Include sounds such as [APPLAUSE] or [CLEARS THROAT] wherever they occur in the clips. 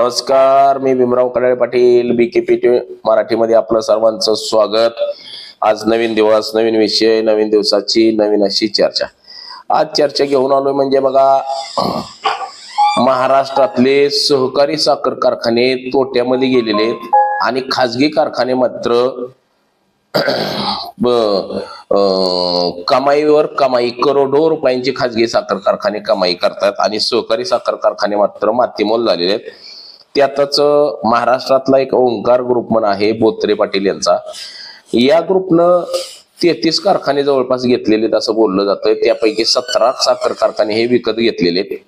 नमस्कार मी भीमराव कडाळे पाटील बीकेपी मराठीमध्ये आपलं सर्वांचं स्वागत. आज नवीन दिवस नवीन विषय नवीन दिवसाची नवीन अशी चर्चा. आज चर्चा घेऊन आलोय म्हणजे बघा महाराष्ट्रातले सहकारी साखर कारखाने तोट्यामध्ये गेलेले आहेत आणि खाजगी कारखाने मात्र ब- कमाईवर कमाई करोडो रुपयांची खाजगी साखर कारखाने कमाई करतात आणि सहकारी साखर कारखाने मात्र मातीमोल झालेले आहेत. त्यातच महाराष्ट्रातला एक ओंकार ग्रुप म्हणून आहे बोत्रे पाटील यांचा. या ग्रुपनं तेहतीस कारखाने जवळपास घेतलेले आहेत असं बोललं जातंय. त्यापैकी सतरा साखर कारखाने हे विकत घेतलेले आहेत.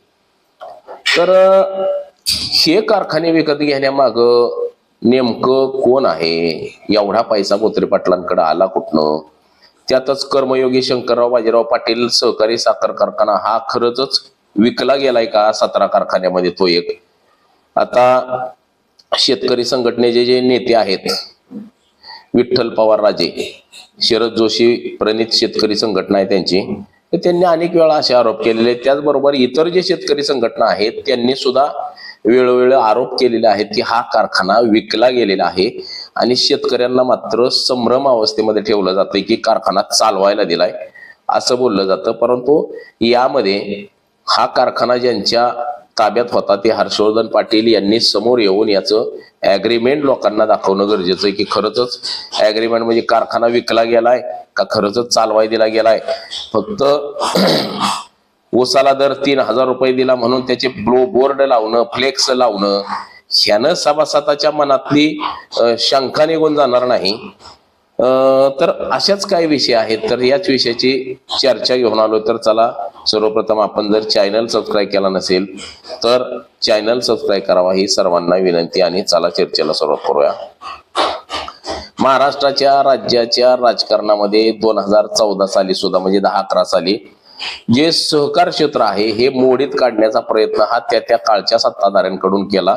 तर हे कारखाने विकत घेण्यामाग नेमकं कोण आहे? एवढा पैसा बोत्रे पाटलांकडे आला कुठनं? त्यातच कर्मयोगी शंकरराव बाजीराव पाटील सहकारी साखर कारखाना हा खरंच विकला गेलाय का? सतरा कारखान्यामध्ये तो एक. आता शेतकरी संघटनेचे जे नेते आहेत विठ्ठल पवार राजे शरद जोशी प्रणित शेतकरी संघटना आहे त्यांची तर त्यांनी अनेक वेळा असे आरोप केलेले आहेत. त्याचबरोबर इतर जे शेतकरी संघटना आहेत त्यांनी सुद्धा वेळोवेळी आरोप केलेले आहेत की हा कारखाना विकला गेलेला आहे आणि शेतकऱ्यांना मात्र संभ्रम अवस्थेमध्ये ठेवलं जातं की कारखाना चालवायला दिलाय असं बोललं जातं. परंतु यामध्ये हा कारखाना ज्यांच्या ताब्यात होता ते हर्षवर्धन पाटील यांनी समोर येऊन याचं ॲग्रीमेंट लोकांना दाखवणं गरजेचं आहे की खरंच ऍग्रीमेंट म्हणजे कारखाना विकला गेलाय का खरंच चालवाय दिला गेलाय? फक्त [CLEARS THROAT] ऊसाला दर तीन हजार रुपये दिला म्हणून त्याचे ब्लो बोर्ड लावणं फ्लेक्स लावणं ह्यानं सभासदाच्या मनातली शंका निघून जाणार नाही. तर अशाच काही विषय आहेत. तर याच विषयाची चर्चा घेऊन आलो तर चला सर्वप्रथम आपण जर चॅनल सबस्क्राईब केला नसेल तर चॅनल सबस्क्राईब करावा ही सर्वांना विनंती आणि चला चर्चेला सुरुवात करूया. महाराष्ट्राच्या राज्याच्या राजकारणामध्ये दोन हजार चौदा साली सुद्धा म्हणजे दहा अकरा साली जे सहकार क्षेत्र आहे हे मोडीत काढण्याचा प्रयत्न हा त्या त्या काळच्या सत्ताधाऱ्यांकडून केला.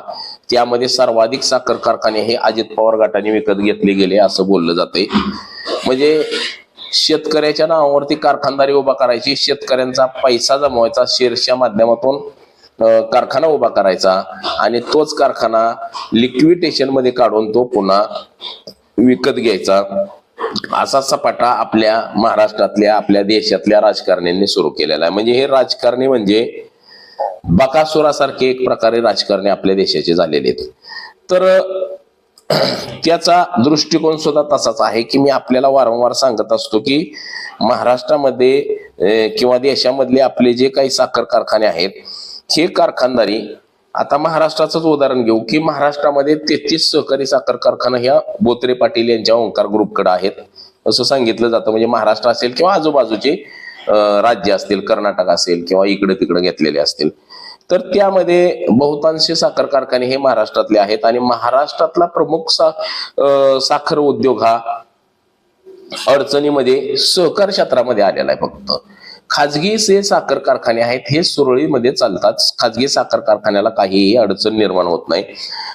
त्यामध्ये सर्वाधिक साखर कारखाने हे अजित पवार गटाने विकत घेतले गेले असं बोललं जाते म्हणजे शेतकऱ्याच्या नावावरती कारखानदारी उभा करायची शेतकऱ्यांचा पैसा जमवायचा शेअर्सच्या माध्यमातून कारखाना उभा करायचा आणि तोच कारखाना लिक्विडेशनमध्ये काढून तो पुन्हा विकत घ्यायचा. असा सपाटा आपल्या महाराष्ट्रातल्या आपल्या देशातल्या राजकारण्यांनी सुरू केलेला आहे. म्हणजे हे राजकारणी म्हणजे बकासुरासारखे एक प्रकारे राजकारणी आपल्या देशाचे झालेले आहेत. तर [CLEARS THROAT] त्याचा दृष्टिकोन सुद्धा तसाच आहे की मी आपल्याला वारंवार सांगत असतो की महाराष्ट्रामध्ये किंवा देशामधले आपले जे काही साखर कारखाने आहेत हे कारखानदारी आता महाराष्ट्राचंच उदाहरण घेऊ की महाराष्ट्रामध्ये तेहतीस सहकारी साखर कारखाना ह्या बोत्रे पाटील यांच्या ओंकार ग्रुपकडे आहेत. असं सांगितलं जातं. म्हणजे महाराष्ट्र असेल किंवा आजूबाजूचे राज्य असतील कर्नाटक असेल किंवा इकडे तिकडे घेतलेले असतील. तर त्यामध्ये बहुतांश साखर कारखाने हे महाराष्ट्रातले आहेत आणि महाराष्ट्रातला प्रमुख सा साखर उद्योग हा अडचणीमध्ये सहकार क्षेत्रामध्ये आलेला आहे फक्त. खाजगी जे साखर कारखाने आहेत हे सुरळीमध्ये चालतात. खाजगी साखर कारखान्याला काहीही अडचण निर्माण होत नाही.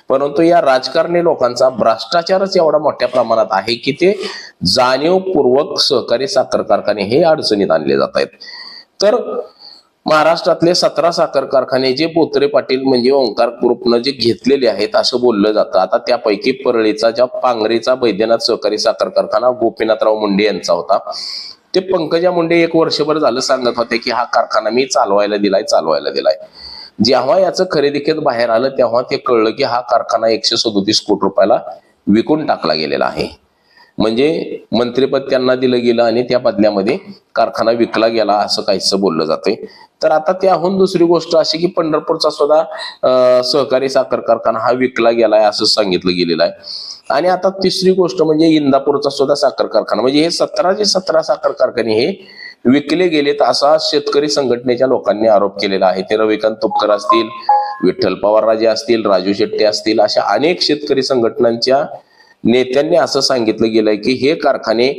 परंतु या राजकारणी लोकांचा भ्रष्टाचारच एवढा मोठ्या प्रमाणात आहे की ते जाणीवपूर्वक सहकारी साखर कारखाने हे अडचणीत आणले जात आहेत. तर महाराष्ट्रातले सतरा साखर कारखाने जे पोत्रे पाटील म्हणजे ओंकार ग्रुपनं जे घेतलेले आहेत असं बोललं जातं. आता त्यापैकी परळीचा ज्या पांगरीचा बैद्यनाथ सहकारी साखर कारखाना गोपीनाथराव मुंडे यांचा होता. ते पंकजा मुंडे एक वर्षभर झालं सांगत होते की हा कारखाना मी चालवायला दिलाय चालवायला दिलाय. जेव्हा याचं खरेदी केत बाहेर आलं तेव्हा ते कळलं की हा कारखाना एकशे सदोतीस कोटी रुपयाला विकून टाकला गेलेला आहे. म्हणजे मंत्रिपद त्यांना दिलं गेलं आणि त्या बदल्यामध्ये कारखाना विकला गेला असं काहीच बोललं जातंय. तर आता त्याहून दुसरी गोष्ट अशी की पंढरपूरचा सुद्धा सहकारी साखर कारखाना हा विकला गेलाय असं सांगितलं गेलेलं आहे. आणि आता तिसरी गोष्ट म्हणजे इंदापूरचा सुद्धा साखर कारखाना म्हणजे हे सतराचे सतरा साखर कारखाने हे विकले गेलेत असा शेतकरी संघटनेच्या लोकांनी आरोप केलेला आहे. ते रविकांत तुपकर असतील विठ्ठल पवार राजे असतील राजू शेट्टी असतील अशा अनेक शेतकरी संघटनांच्या नेत्यांनी असं सांगितलं गेलंय की हे कारखाने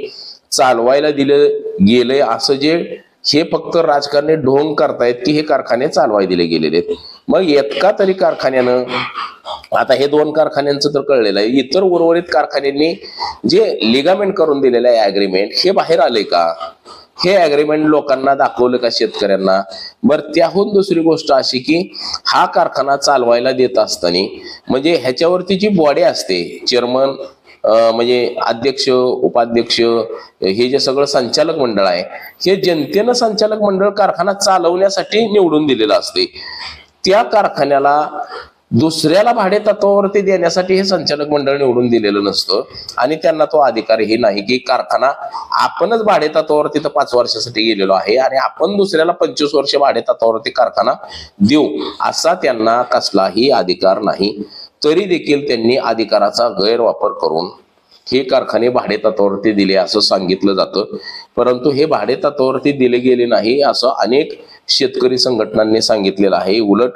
चालवायला दिलं गेलंय असं जे हे फक्त राजकारणी ढोंग करतायत की हे कारखाने चालवाय दिले गेलेले आहेत. मग एका तरी कारखान्यानं आता हे दोन कारखान्यांचं तर कळलेलं आहे इतर उर्वरित कारखान्यांनी जे लिगामेंट करून दिलेलं आहे अग्रीमेंट हे बाहेर आलंय का? हे अग्रीमेंट लोकांना दाखवलं का शेतकऱ्यांना? बरं त्याहून दुसरी गोष्ट अशी की हा कारखाना चालवायला देत असताना म्हणजे ह्याच्यावरती जी बॉडी असते चेअरमन म्हणजे अध्यक्ष उपाध्यक्ष हे जे सगळं संचालक मंडळ आहे हे जनतेनं संचालक मंडळ कारखाना चालवण्यासाठी निवडून दिलेलं असते. त्या कारखान्याला दुसऱ्याला भाडे तत्वावरती देण्यासाठी हे संचालक मंडळ निवडून दिलेलं नसतं. आणि त्यांना तो अधिकारही नाही की कारखाना आपणच भाडे तत्वावर पाच वर्षासाठी गेलेलो आहे आणि आपण दुसऱ्याला पंचवीस वर्ष भाडे तत्वावरती कारखाना देऊ असा त्यांना कसलाही अधिकार नाही. तरी देखील त्यांनी अधिकाराचा गैरवापर करून हे कारखाने भाडे तत्वावरती दिले असं सांगितलं जातं. परंतु हे भाडे तत्वावरती दिले गेले नाही असं अनेक शेतकरी संघटनांनी सांगितलेलं आहे. उलट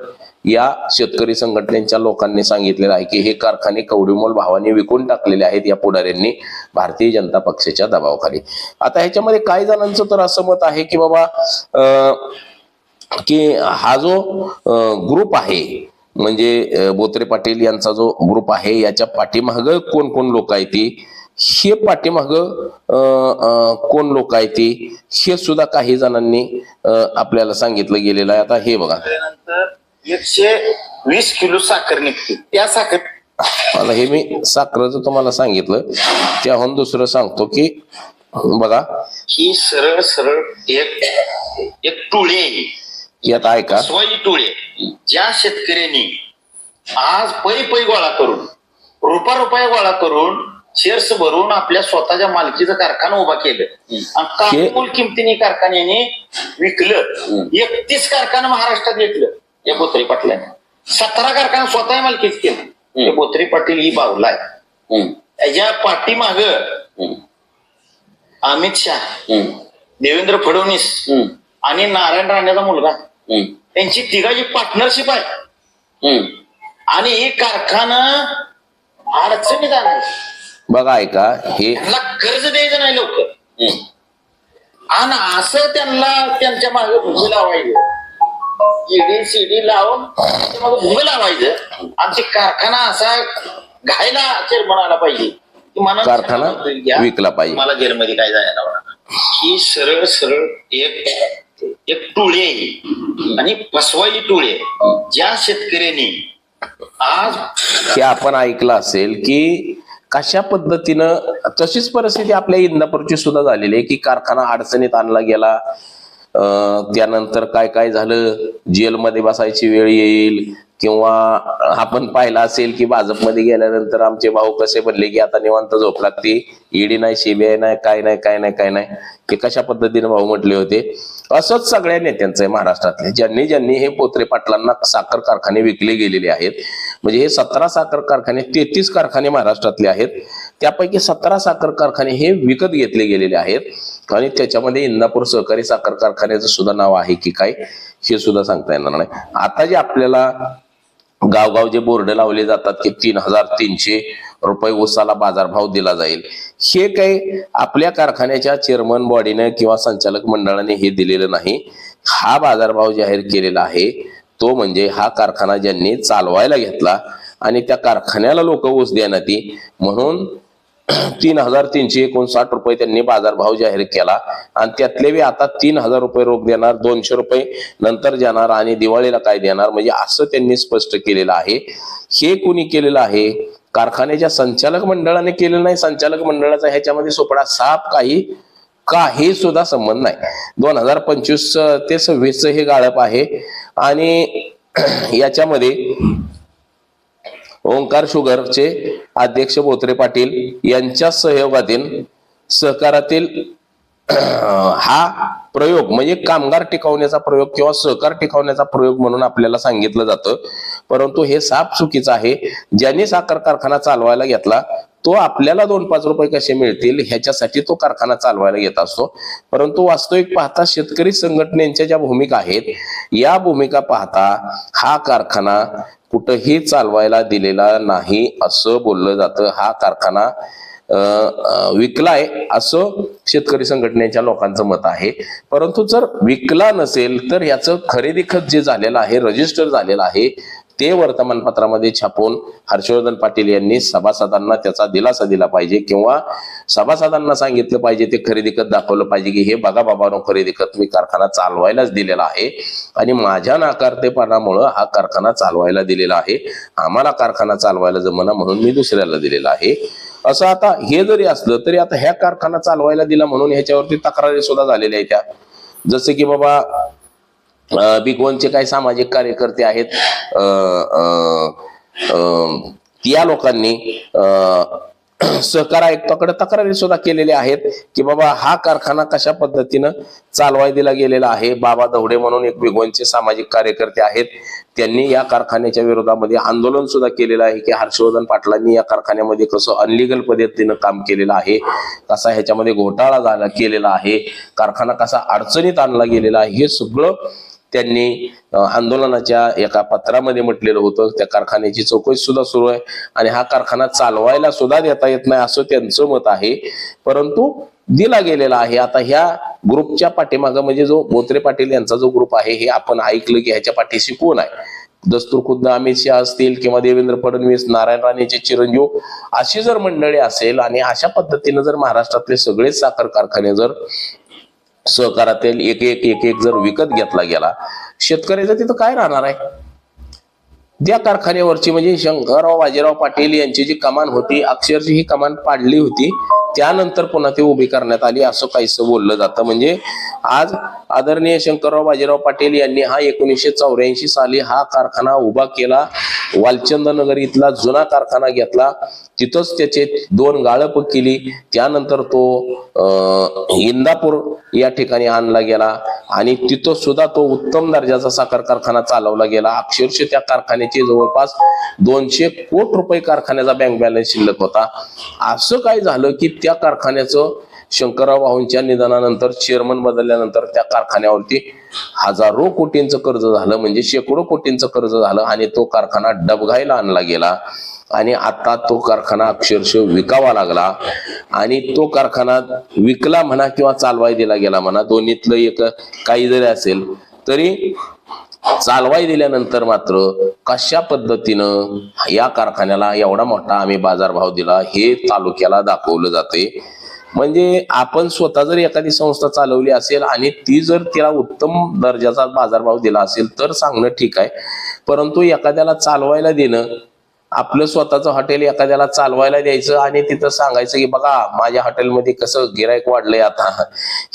या शेतकरी संघटनेच्या लोकांनी सांगितलेलं आहे की हे कारखाने कवडीमोल भावाने विकून टाकलेले आहेत या पुढाऱ्यांनी भारतीय जनता पक्षाच्या दबावाखाली. आता ह्याच्यामध्ये काही जणांचं तर असं मत आहे की बाबा की हा जो ग्रुप आहे म्हणजे बोत्रे पाटील यांचा जो ग्रुप आहे याच्या पाठीमाग कोण कोण लोक आहेत ती? हे पाठीमाग कोण लोक आहेत ती? हे सुद्धा काही जणांनी आपल्याला सांगितलं गेलेलं आहे. आता हे बघा. एकशे वीस किलो साखर निघते. त्या साखर मला हे मी साखरेचं तुम्हाला सांगितलं. त्याहून दुसरं सांगतो की बघा. ही सरळ सरळ एक एक टोळी आहे. यात ऐका. स्वयं टोळी आहे. ज्या शेतकऱ्यांनी आज पै पै गोळा करून रुपा रुपये गोळा करून शेअर्स भरून आपल्या स्वतःच्या मालकीचं कारखाना उभा केलं. आणि काबूल किमतीने कारखान्याने विकलं. एकतीस कारखाना महाराष्ट्रात विकलं. या बोत्री पाटलाने. सतरा कारखाना स्वतः मालकीच केलं. हे बोत्री पाटील ही बावला आहे त्याच्या पाठीमाग अमित शहा देवेंद्र फडणवीस आणि नारायण राणेचा मुलगा. त्यांची तिघाची पार्टनरशिप आहे. आणि हे कारखाना अडचणीत आलाय बघा ऐका हे त्यांना कर्ज द्यायचं नाही लवकर. आणि असं त्यांना त्यांच्या मागे भुगे लावायचं. ईडी सीडी लावून त्यांच्या मागे भुगे लावायचं. आणि ते कारखाना असा घायला चेअरमन आला पाहिजे. की मला कारखाना घ्या, विकला पाहिजे. मला जेलमध्ये काय जायला ही सरळ सरळ एक एक टोळी आहे. आणि फसवायची टोळी. आहे ज्या शेतकऱ्यांनी आज हे आपण ऐकलं असेल की कशा पद्धतीनं तशीच परिस्थिती आपल्या इंदापूरची सुद्धा झालेली आहे की कारखाना अडचणीत आणला गेला. अं, त्यानंतर काय काय झालं? जेलमध्ये बसायची वेळ येईल किंवा आपण पाहिलं असेल की भाजपमध्ये गेल्यानंतर आमचे भाऊ कसे बनले की आता निवांत झोप लागते? ईडी नाही सीबीआय नाही काय नाही काय नाही काय नाही. हे कशा पद्धतीने भाऊ म्हटले होते? असंच सगळ्या नेत्यांचं आहे महाराष्ट्रातले. ज्यांनी ज्यांनी हे पोत्रे पाटलांना साखर कारखाने विकले गेलेले आहेत म्हणजे हे सतरा साखर कारखाने तेहतीस कारखाने महाराष्ट्रातले आहेत. त्यापैकी सतरा साखर कारखाने हे विकत घेतले गेलेले आहेत. आणि त्याच्यामध्ये इंदापूर सहकारी साखर कारखान्याचं सुद्धा नाव आहे की काय हे सुद्धा सांगता येणार नाही. आता जे आपल्याला गावगाव जे बोर्ड लावले जातात की तीन हजार तीनशे रुपये ऊसाला बाजारभाव दिला जाईल. हे काही आपल्या कारखान्याच्या चेअरमन बॉडीने किंवा संचालक मंडळाने हे दिलेलं नाही. हा बाजारभाव जाहीर केलेला आहे. तो म्हणजे हा कारखाना ज्यांनी चालवायला घेतला आणि त्या कारखान्याला लोक ऊस देण्यात ती. म्हणून [CLEARS THROAT] तीन हजार तीनशे एकोणसाठ रुपये त्यांनी बाजारभाव जाहीर केला. आणि त्यातले बी आता तीन हजार रुपये रोख देणार दोनशे रुपये नंतर जाणार आणि दिवाळीला काय देणार म्हणजे असं त्यांनी स्पष्ट केलेलं आहे. हे कुणी केलेलं आहे? कारखान्याच्या संचालक मंडळाने केलं नाही. संचालक मंडळाचा ह्याच्यामध्ये सोपडा साप काही काही सुद्धा संबंध नाही. दोन हजार पंचवीस ते सव्वीस हे गाळप आहे. आणि [CLEARS THROAT] याच्यामध्ये ओंकार शुगरचे अध्यक्ष बोत्रे पाटील यांच्या सहयोगातील सहकारातील हा प्रयोग म्हणजे कामगार टिकवण्याचा प्रयोग किंवा सहकार टिकवण्याचा प्रयोग म्हणून आपल्याला सांगितलं जातं. परंतु हे साप चुकीचं आहे. ज्याने साखर कारखाना चालवायला घेतला तो आपल्याला दोन पाच रुपये कसे मिळतील ह्याच्यासाठी तो कारखाना चालवायला घेत असतो. परंतु वास्तविक पाहता शेतकरी संघटनेच्या ज्या भूमिका आहेत या भूमिका पाहता हा कारखाना कुठंही चालवायला दिलेला नाही असं बोललं जातं. हा कारखाना अं, विकलाय असं शेतकरी संघटनेच्या लोकांचं मत आहे. परंतु जर विकला नसेल तर याचं खरेदी खत जे झालेलं आहे रजिस्टर झालेलं आहे ते वर्तमानपत्रामध्ये छापून हर्षवर्धन पाटील यांनी सभासदांना त्याचा दिलासा दिला पाहिजे किंवा सभासदांना सांगितलं पाहिजे ते खरेदी खत दाखवलं पाहिजे की हे बघा बाबानो खरेदी खत मी कारखाना चालवायलाच दिलेला आहे. आणि माझ्या नाकारतेपणामुळं हा कारखाना चालवायला दिलेला आहे. आम्हाला कारखाना चालवायला जमना म्हणून मी दुसऱ्याला दिलेला आहे. असं आता हे जरी असलं तरी आता ह्या कारखाना चालवायला दिला म्हणून ह्याच्यावरती तक्रारी सुद्धा झालेल्या आहेत त्या. जसं की बाबा बिग वनचे काही सामाजिक कार्यकर्ते आहेत. अं, अं, अं, या लोकांनी [CLEARS THROAT] सहकार आयुक्ताकडे तक्रारी सुद्धा केलेल्या आहेत की बाबा हा कारखाना कशा पद्धतीनं चालवाय दिला गेलेला आहे? बाबा दवडे म्हणून एक बिगवनचे सामाजिक कार्यकर्ते आहेत. त्यांनी या कारखान्याच्या विरोधामध्ये आंदोलन सुद्धा केलेलं आहे की हर्षवर्धन पाटलांनी या कारखान्यामध्ये कसं अनलिगल पद्धतीनं काम केलेलं आहे कसा ह्याच्यामध्ये घोटाळा झाला केलेला आहे कारखाना कसा अडचणीत आणला गेलेला आहे हे सगळं त्यांनी आंदोलनाच्या एका पत्रामध्ये म्हटलेलं होतं त्या कारखान्याची चौकशी सुद्धा सुरू आहे आणि हा कारखाना चालवायला सुद्धा देता येत नाही असं त्यांचं मत आहे. परंतु दिला गेलेला आहे. आता ह्या ग्रुपच्या पाठीमागं म्हणजे जो बोत्रे पाटील यांचा जो ग्रुप आहे हे आपण ऐकलं की ह्याच्या पाठीशी कोण आहे? दस्तूर खुद्द अमित शहा असतील किंवा देवेंद्र फडणवीस नारायण राणेचे चिरंजीव अशी जर मंडळी असेल आणि अशा पद्धतीनं जर महाराष्ट्रातले सगळेच साखर कारखाने जर सहकारातील एक एक एक एक जर विकत घेतला गेला शेतकऱ्याचं तिथं काय राहणार आहे? ज्या कारखान्यावरची म्हणजे शंकरराव बाजीराव पाटील यांची जी कमान होती अक्षरशः ही कमान पाडली होती. त्यानंतर पुन्हा ती उभी करण्यात आली असं काहीसं बोललं जातं. म्हणजे आज आदरणीय शंकरराव बाजीराव पाटील यांनी हा एकोणीसशे चौऱ्याऐंशी साली हा कारखाना उभा केला. वालचंद नगर इथला जुना कारखाना घेतला. तिथंच त्याचे दोन गाळप केली. त्यानंतर तो अं, इंदापूर या ठिकाणी आणला गेला. आणि तिथं सुद्धा तो उत्तम दर्जाचा साखर कारखाना चालवला गेला. अक्षरशः त्या कारखान्याचे जवळपास दोनशे कोट रुपये कारखान्याचा बँक बॅलन्स शिल्लक होता. असं काय झालं की त्या कारखान्याचं शंकरराव भाऊंच्या निधनानंतर चेअरमन बदलल्यानंतर त्या कारखान्यावरती हजारो कोटींचं कर्ज झालं. म्हणजे शेकडो कोटींचं कर्ज झालं आणि तो कारखाना डबघाईला आणला गेला. आणि आता तो कारखाना अक्षरशः विकावा लागला. आणि तो कारखाना विकला म्हणा किंवा चालवाय दिला गेला म्हणा दोन्हीतलं एक काही जरी असेल तरी चालवाई दिल्यानंतर मात्र कशा पद्धतीनं या कारखान्याला एवढा मोठा आम्ही बाजारभाव दिला हे तालुक्याला दाखवलं जाते. म्हणजे आपण स्वतः जर एखादी संस्था चालवली असेल आणि ती जर तिला उत्तम दर्जाचा बाजारभाव दिला असेल तर सांगणं ठीक आहे. परंतु एखाद्याला चालवायला देणं आपलं स्वतःचं हॉटेल एखाद्याला चालवायला द्यायचं आणि तिथं सांगायचं की बघा माझ्या हॉटेलमध्ये कसं गिरायक वाढलंय आता.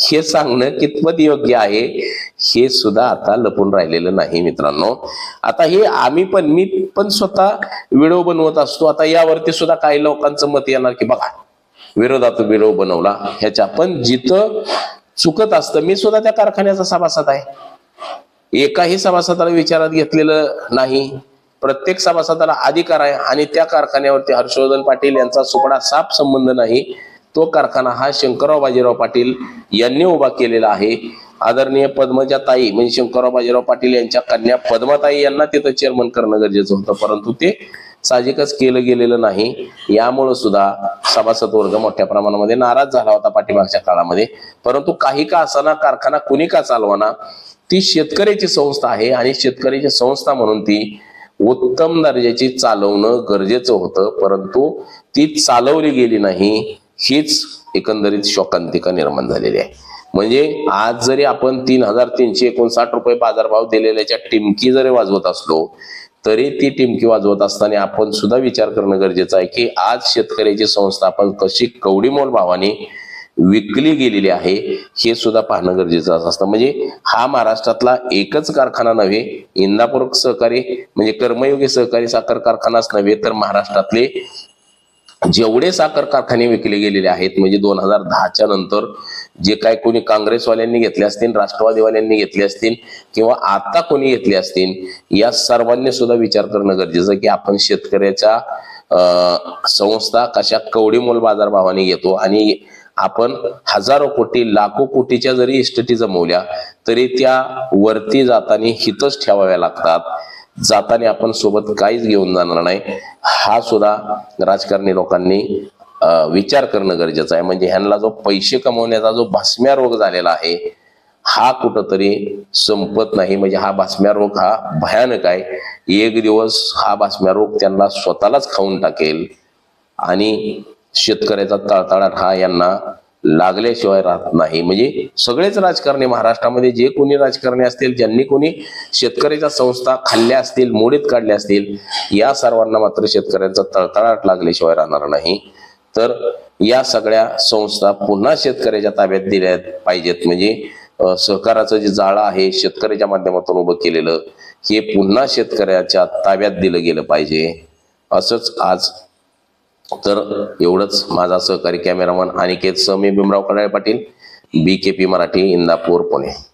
हे सांगणं कितपत योग्य आहे हे सुद्धा आता लपून राहिलेलं नाही मित्रांनो. आता हे आम्ही पण मी पण स्वतः व्हिडिओ बनवत असतो. आता यावरती सुद्धा काही लोकांचं मत येणार की बघा विरोधात व्हिडिओ बनवला ह्याच्या पण जिथं चुकत असतं. मी सुद्धा त्या कारखान्याचा सभासद आहे. एकाही सभासदाला विचारात घेतलेलं नाही. प्रत्येक सभासदाला अधिकार आहे आणि त्या कारखान्यावरती हर्षवर्धन पाटील यांचा सुपडा साप संबंध नाही. तो कारखाना हा शंकरराव बाजीराव पाटील यांनी उभा केलेला आहे. आदरणीय पद्मजा ताई म्हणजे शंकरराव बाजीराव पाटील यांच्या कन्या पद्मताई यांना तिथं चेअरमन करणं गरजेचं होतं. परंतु ते साहजिकच केलं गेलेलं नाही. यामुळं सुद्धा सभासद वर्ग मोठ्या प्रमाणामध्ये नाराज झाला होता पाठीमागच्या काळामध्ये. परंतु काही का असाना कारखाना कुणी का चालवाना ती शेतकऱ्याची संस्था आहे आणि शेतकऱ्याची संस्था म्हणून ती उत्तम दर्जाची चालवणं गरजेचं होतं परंतु ती चालवली गेली नाही हीच एकंदरीत शोकांतिका निर्माण झालेली आहे. म्हणजे आज जरी आपण तीन हजार तीनशे एकोणसाठ रुपये बाजारभाव दिलेल्याच्या टिमकी जरी वाजवत असलो तरी ती टिमकी वाजवत असताना आपण सुद्धा विचार करणं गरजेचं आहे की आज शेतकऱ्याची संस्था आपण कशी कवडीमोल भावाने विकली गेलेली आहे हे सुद्धा पाहणं गरजेचं असतं. म्हणजे हा महाराष्ट्रातला एकच कारखाना नव्हे इंदापूर सहकारी म्हणजे कर्मयोगी सहकारी साखर कारखानाच नव्हे तर महाराष्ट्रातले जेवढे साखर कारखाने विकले गेलेले आहेत म्हणजे दोन हजार दहाच्या नंतर जे काय कोणी काँग्रेसवाल्यांनी घेतले असतील राष्ट्रवादीवाल्यांनी घेतले असतील किंवा आता कोणी घेतले असतील या सर्वांनी सुद्धा विचार करणं गरजेचं की आपण शेतकऱ्याच्या अं, संस्था कशा कवडीमोल बाजारभावाने घेतो आणि आपण हजारो कोटी लाखो कोटीच्या जरी इस्टेटी जमवल्या तरी त्या वरती जाताना हितच ठेवाव्या लागतात. जाताना आपण सोबत काहीच घेऊन जाणार नाही. हा सुद्धा राजकारणी लोकांनी विचार करणं गरजेचं आहे. म्हणजे ह्यांना जो पैसे कमवण्याचा जो भस्म्या रोग झालेला आहे हा कुठंतरी संपत नाही. म्हणजे हा बासम्या रोग हा भयानक आहे. एक दिवस हा बासम्या रोग त्यांना स्वतःलाच खाऊन टाकेल. आणि शेतकऱ्याचा तळतळाट हा यांना लागल्याशिवाय राहत नाही. म्हणजे सगळेच राजकारणी महाराष्ट्रामध्ये जे कोणी राजकारणी असतील ज्यांनी कोणी शेतकऱ्याच्या संस्था खाल्ल्या असतील मोडीत काढल्या असतील या सर्वांना मात्र शेतकऱ्यांचा तळतळाट लागल्याशिवाय राहणार नाही. तर या सगळ्या संस्था पुन्हा शेतकऱ्याच्या ताब्यात दिल्या पाहिजेत. म्हणजे सहकाराचं जे जाळं आहे शेतकऱ्याच्या माध्यमातून उभं केलेलं हे पुन्हा शेतकऱ्याच्या ताब्यात दिलं गेलं पाहिजे. असंच आज तर एवढंच. माझा सहकारी cameraman Aniket Sami Bhimrao Kadale Patil B K P Marathi Indapur Pune.